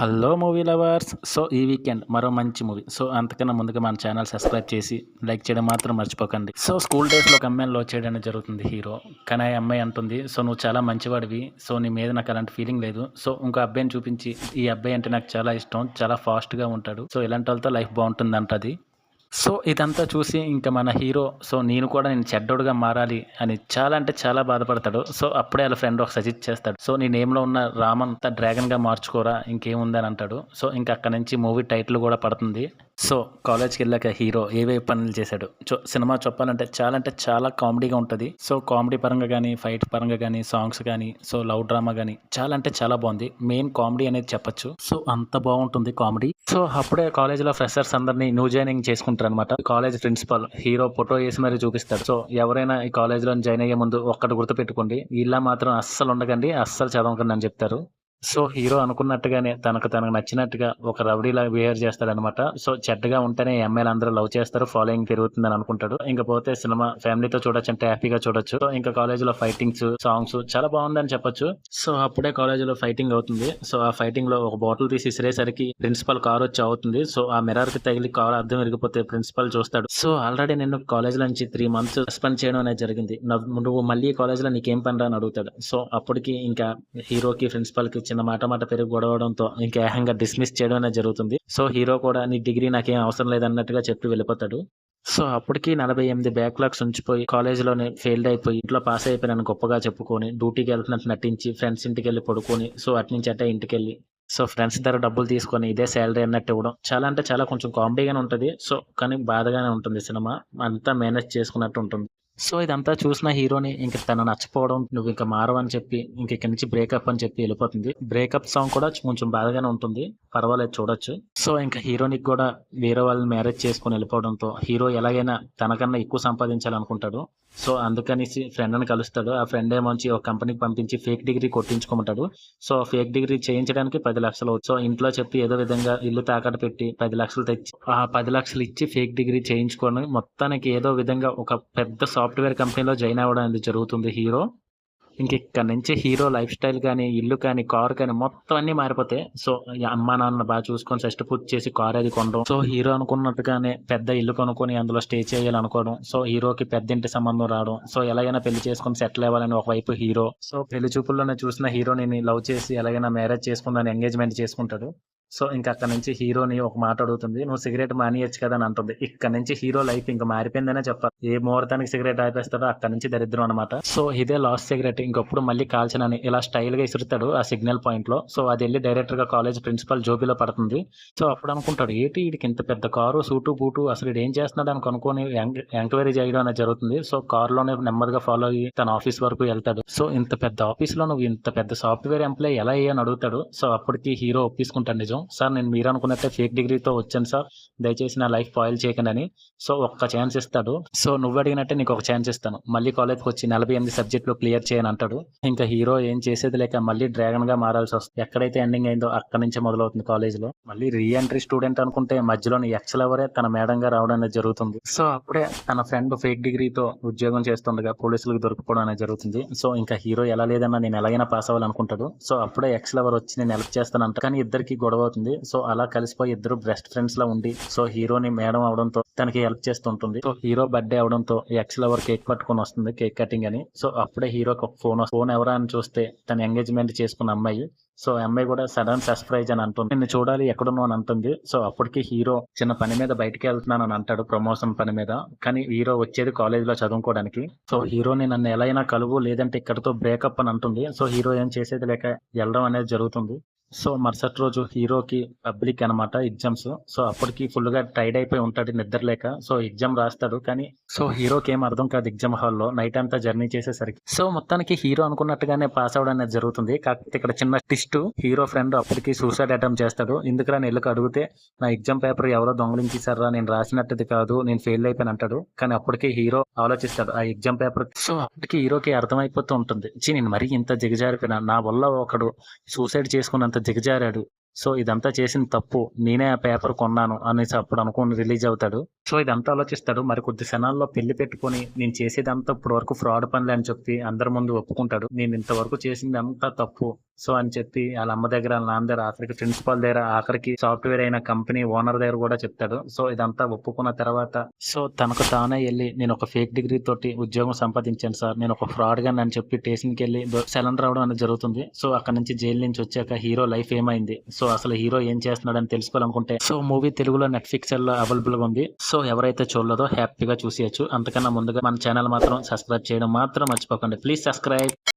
Hello movie lovers. So ఈ weekend మరో మంచి మూవీ. సో అంతకన్నా ముందుగా మన ఛానల్ సబ్స్క్రైబ్ చేసి లైక్ చేయడం మాత్రం మర్చిపోకండి. సో స్కూల్ డేస్లో ఒక అమ్మాయిని లో చేయడం జరుగుతుంది హీరో. కానీ ఆ అమ్మాయి అంటుంది సో నువ్వు చాలా మంచివాడివి. సో నీ మీద నాకు అలాంటి ఫీలింగ్ లేదు. సో ఇంకో అబ్బాయిని చూపించి ఈ అబ్బాయి అంటే నాకు చాలా ఇష్టం. చాలా ఫాస్ట్గా ఉంటాడు. సో ఇలాంటి వాళ్ళతో లైఫ్ బాగుంటుంది అంటది సో ఇదంతా చూసి ఇంకా మన హీరో సో నేను కూడా నేను చెడ్డోడుగా మారాలి అని చాలా అంటే చాలా బాధపడతాడు. సో అప్పుడే వాళ్ళ ఫ్రెండ్ ఒక సజెస్ట్ చేస్తాడు. సో నీ నేమ్లో ఉన్న రామంతా డ్రాగన్గా మార్చుకోరా ఇంకేముందని అంటాడు. సో ఇంకా అక్కడ నుంచి మూవీ టైటిల్ కూడా పడుతుంది. సో కాలేజ్కి వెళ్ళాక హీరో ఏవే పనులు చేశాడు. సో సినిమా చెప్పాలంటే చాలా అంటే చాలా కామెడీగా ఉంటుంది. సో కామెడీ పరంగా కానీ ఫైట్ పరంగా కానీ సాంగ్స్ కానీ సో లవ్ డ్రామా కానీ చాలా అంటే చాలా బాగుంది. మెయిన్ కామెడీ అనేది చెప్పొచ్చు. సో అంత బాగుంటుంది కామెడీ. సో అప్పుడే కాలేజ్లో ఫ్రెషర్స్ అందరినీ న్యూ జాయినింగ్ చేసుకుంటారు అనమాట కాలేజ్ ప్రిన్సిపల్ హీరో ఫోటో వేసి మరీ చూపిస్తాడు. సో ఎవరైనా ఈ కాలేజ్లో జాయిన్ అయ్యే ముందు ఒక్కటి గుర్తుపెట్టుకోండి. ఇలా మాత్రం అస్సలు ఉండకండి అస్సలు చదవకండి అని చెప్తారు. సో హీరో అనుకున్నట్టుగానే తనకు తనకు నచ్చినట్టుగా ఒక రౌడీలా బిహేవ్ చేస్తాడనమాట సో చెడ్డగా ఉంటేనే ఎమ్మెల్యే అందరూ లవ్ చేస్తారు ఫాలోయింగ్ పెరుగుతుందని అనుకుంటాడు. ఇంకా పోతే సినిమా ఫ్యామిలీతో చూడొచ్చు అంటే హ్యాపీగా చూడొచ్చు. సో ఇంకా కాలేజ్లో ఫైటింగ్స్ సాంగ్స్ చాలా బాగుందని చెప్పొచ్చు. సో అప్పుడే కాలేజ్లో ఫైటింగ్ అవుతుంది. సో ఆ ఫైటింగ్లో ఒక బాటిల్ తీసి ఇసిరేసరికి ప్రిన్సిపల్ కార్ వచ్చి అవుతుంది. సో ఆ మిర్రర్కి తగిలి కార్ అర్థం విరిగిపోతే ప్రిన్సిపల్ చూస్తాడు. సో ఆల్రెడీ నేను కాలేజ్ నుంచి త్రీ మంత్స్ సస్పెండ్ చేయడం అనేది జరిగింది. నువ్వు మళ్ళీ కాలేజ్లో నీకేం పని రా అని అడుగుతాడు. సో అప్పటికి ఇంకా హీరోకి ప్రిన్సిపల్కి చిన్న మాట మాట పెరిగి గొడవడంతో ఇంకా ఏహంగా డిస్మిస్ చేయడం అనేది జరుగుతుంది. సో హీరో కూడా నీ డిగ్రీ నాకేం అవసరం లేదన్నట్టుగా చెప్పి వెళ్ళిపోతాడు. సో అప్పటికి నలభై ఎనిమిది బ్యాక్లాగ్స్ ఉంచిపోయి కాలేజీలోనే ఫెయిల్డ్ అయిపోయి ఇంట్లో పాస్ అయిపోయినాను గొప్పగా చెప్పుకొని డ్యూటీకి వెళ్తున్నట్టు నటించి ఫ్రెండ్స్ ఇంటికి వెళ్ళి పడుకొని సో అటు నుంచి అట్టే ఇంటికి వెళ్ళి సో ఫ్రెండ్స్ దగ్గర డబ్బులు తీసుకొని ఇదే శాలరీ అన్నట్టు ఇవ్వడం చాలా అంటే చాలా కొంచెం కామెడీగానే ఉంటుంది. సో కానీ బాధగానే ఉంటుంది సినిమా. అంతా మేనేజ్ చేసుకున్నట్టు ఉంటుంది. సో ఇదంతా చూసిన హీరోని ఇంక తను నచ్చపోవడం నువ్వు ఇంకా మారవని చెప్పి ఇంక ఇక్కడి నుంచి బ్రేకప్ అని చెప్పి వెళ్ళిపోతుంది. బ్రేకప్ సాంగ్ కూడా కొంచెం బాధగానే ఉంటుంది. పర్వాలేదు చూడొచ్చు. సో ఇంకా హీరోనికి కూడా వేరే వాళ్ళని మ్యారేజ్ చేసుకొని వెళ్ళిపోవడంతో హీరో ఎలాగైనా తనకన్నా ఎక్కువ సంపాదించాలనుకుంటాడు. సో అందుకనేసి ఫ్రెండ్ని కలుస్తాడు. ఆ ఫ్రెండ్ ఏమొచ్చి ఒక కంపెనీకి పంపించి ఫేక్ డిగ్రీ కొట్టించుకోమంటాడు. సో ఫేక్ డిగ్రీ చేయించడానికి పది లక్షలు సో ఇంట్లో చెప్పి ఏదో విధంగా ఇల్లు తాకట్టు పెట్టి పది లక్షలు తెచ్చి ఆ పది లక్షలు ఇచ్చి ఫేక్ డిగ్రీ చేయించుకొని మొత్తానికి ఏదో విధంగా ఒక పెద్ద సాఫ్ట్వేర్ కంపెనీలో జాయిన్ అవ్వడం అనేది జరుగుతుంది? హీరో? ఇంక ఇక్కడ నుంచి హీరో లైఫ్ స్టైల్ కానీ ఇల్లు కానీ కార్ కానీ మొత్తం అన్ని మారిపోతాయి. సో అమ్మ అమ్మా నాన్న బాగా చూసుకొని సెస్ట్ పూర్తి చేసి కార్ అది కొనడం. సో హీరో అనుకున్నట్టుగానే పెద్ద ఇల్లు కొనుక్కొని అందులో స్టే చేయాలనుకోవడం. సో హీరోకి పెద్ద ఇంటి సంబంధం రావడం. సో ఎలాగైనా పెళ్ళి చేసుకొని సెటిల్ అవ్వాలని ఒకవైపు హీరో. సో పెళ్ళి చూపుల్లోనే చూసిన హీరోని లవ్ చేసి ఎలాగైనా మ్యారేజ్ చేసుకుందని ఎంగేజ్మెంట్ చేసుకుంటాడు. సో ఇంకా అక్కడ నుంచి హీరోని ఒక మాట అడుగుతుంది నువ్వు సిగరెట్ మానేయచ్చు కదా అని అంటుంది. ఇక్కడ నుంచి హీరో లైఫ్ ఇంకా మారిపోయిందనే చెప్పాలి. ఏ ముహూర్తానికి సిగరెట్ ఆపేస్తాడో అక్కడ నుంచి దరిద్రం అనమాట సో ఇదే లాస్ట్ సిగరెట్ ఇంకప్పుడు మళ్ళీ కాల్చనని ఇలా స్టైల్గా ఇసురుతాడు ఆ సిగ్నల్ పాయింట్లో. సో అది వెళ్ళి డైరెక్టర్గా కాలేజ్ ప్రిన్సిపల్ జోబీలో పడుతుంది. సో అప్పుడు అనుకుంటాడు ఏంటి వీడికి ఇంత పెద్ద కారు సూటు బూటు అసలు ఏం చేస్తున్నాడు అని కనుక్కొని ఎంక్వైరీ చేయడం అనేది జరుగుతుంది. సో కార్లోనే నెమ్మదిగా ఫాలో అయ్యి తన ఆఫీస్ వరకు వెళ్తాడు. సో ఇంత పెద్ద ఆఫీస్లో నువ్వు ఇంత పెద్ద సాఫ్ట్వేర్ ఎంప్లాయ్ ఎలా అయ్యని అడుగుతాడు. సో అప్పటికి హీరో ఒప్పించుకుంటాడు నిజం సార్ నేను మీరు అనుకున్నట్టే ఫేక్ డిగ్రీతో వచ్చాను సార్. దయచేసి నా లైఫ్ పాయిల్ చేయకండి అని. సో ఒక్క ఛాన్స్ ఇస్తాడు. సో నువ్వు అడిగినట్టే నీకు ఒక ఛాన్స్ ఇస్తాను. మళ్ళీ కాలేజ్కి వచ్చి నలభై ఎనిమిది సబ్జెక్టులు క్లియర్ చేయని అంటాడు. ఇంకా హీరో ఏం చేసేది లేక మళ్ళీ డ్రాగన్గా మారాల్సి వస్తుంది. ఎక్కడైతే ఎండింగ్ అయిందో అక్కడ నుంచి మొదలవుతుంది కాలేజ్లో. మళ్ళీ రీ ఎంట్రీ స్టూడెంట్ అనుకుంటే మధ్యలోని ఎక్సల్ ఎవరే తన మేడంగా రావడం అనేది జరుగుతుంది. సో అప్పుడే తన ఫ్రెండ్ ఫేక్ డిగ్రీతో ఉద్యోగం చేస్తుండగా పోలీసులకు దొరికిపోవడం అనేది జరుగుతుంది. సో ఇంకా హీరో ఎలా లేదన్నా నేను ఎలాగైనా పాస్ అవ్వాలనుకుంటాడు. సో అప్పుడే ఎక్స్ లవర్ వచ్చి నేను హెల్ప్ చేస్తానంట. కానీ ఇద్దరికి గొడవ అవుతుంది. సో అలా కలిసిపోయి ఇద్దరు బెస్ట్ ఫ్రెండ్స్ లా ఉండి సో హీరోని మేడం అవడంతో తనకి హెల్ప్ చేస్తుంటుంది. సో హీరో బర్త్డే అవడంతో ఎక్స్ లవర్ కేక్ పట్టుకొని వస్తుంది కేక్ కటింగ్ అని. సో అప్పుడే హీరోకి ఒక ఫోన్ ఫోన్ ఎవరా అని చూస్తే తన ఎంగేజ్మెంట్ చేసుకున్న అమ్మాయి. సో అమ్మాయి కూడా సడన్ సర్ప్రైజ్ అని అంటుంది. నిన్ను చూడాలి ఎక్కడున్నావు అని అంటుంది. సో అప్పటికి హీరో చిన్న పని మీద బయటికి వెళ్తున్నాను అని అంటాడు ప్రమోషన్ పని మీద. కానీ హీరో వచ్చేది కాలేజ్లో చదువుకోవడానికి. సో హీరోని నన్ను ఎలా అయినా కలువు లేదంటే ఇక్కడతో బ్రేకప్ అని అంటుంది. సో హీరో ఏం చేసేది లేక వెళ్ళడం అనేది జరుగుతుంది. సో మరుసటి రోజు హీరోకి పబ్లిక్ అనమాట ఎగ్జామ్స్. సో అప్పటికి ఫుల్గా టైడ్ అయిపోయి ఉంటాడు నిద్ర లేక. సో ఎగ్జామ్ రాస్తాడు కానీ సో హీరోకి ఏం అర్థం కాదు ఎగ్జామ్ హాల్లో. నైట్ అంతా జర్నీ చేసేసరికి. సో మొత్తానికి హీరో అనుకున్నట్టుగానే పాస్ అవడం అనేది జరుగుతుంది. కాకపోతే ఇక్కడ చిన్న టిస్ట్ హీరో ఫ్రెండ్ అప్పటికి సూసైడ్ అటెంప్ట్ చేస్తాడు. ఎందుకురా నేను అడిగితే నా ఎగ్జామ్ పేపర్ ఎవరో దొంగలించేశారా? నేను రాసినట్టుది కాదు. నేను ఫెయిల్ అయిపోయాను అంటాడు. కానీ అప్పటికి హీరో ఆలోచిస్తాడు ఆ ఎగ్జామ్ పేపర్ సో అప్పటికి హీరోకి అర్థమైపోతూ ఉంటుంది. చీ నేను మరీ ఇంత దిగజారిపోయినా. నా వల్ల ఒకడు సూసైడ్ చేసుకున్నంత దిగజారాడు. సో ఇదంతా చేసిన తప్పు. నేనే ఆ పేపర్ కొన్నాను అనేసి అప్పుడు అనుకుని రిలీజ్ అవుతాడు. సో ఇదంతా ఆలోచిస్తాడు. మరి కొద్ది క్షణాల్లో పెళ్ళి పెట్టుకొని నేను చేసేదంతా ఇప్పుడు వరకు ఫ్రాడ్ పనులే అని చెప్పి అందరి ముందు ఒప్పుకుంటాడు. నేను ఇంతవరకు చేసింది అంతా తప్పు. సో అని చెప్పి వాళ్ళ అమ్మ దగ్గర వాళ్ళ నాన్న దగ్గర ఆఖరికి ప్రిన్సిపాల్ దగ్గర ఆఖరికి సాఫ్ట్వేర్ అయిన కంపెనీ ఓనర్ దగ్గర కూడా చెప్తాడు. సో ఇదంతా ఒప్పుకున్న తర్వాత సో తనకు తానే వెళ్ళి నేను ఒక ఫేక్ డిగ్రీ తోటి ఉద్యోగం సంపాదించాను సార్. నేను ఒక ఫ్రాడ్గా అని చెప్పి స్టేషన్కి వెళ్ళి సెలన్ రావడం అనేది జరుగుతుంది. సో అక్కడ నుంచి జైలు నుంచి వచ్చాక హీరో లైఫ్ ఏమైంది? సో అసలు హీరో ఏం చేస్తున్నాడని తెలుసుకోవాలనుకుంటే సో మూవీ తెలుగులో నెట్ఫ్లిక్స్లో అవైలబుల్గా ఉంది. సో ఎవరైతే చూడలేదో హ్యాపీగా చూసేయచ్చు. అంతకన్నా ముందుగా మన ఛానల్ మాత్రం సబ్స్క్రైబ్ చేయడం మాత్రం మర్చిపోకండి. Please subscribe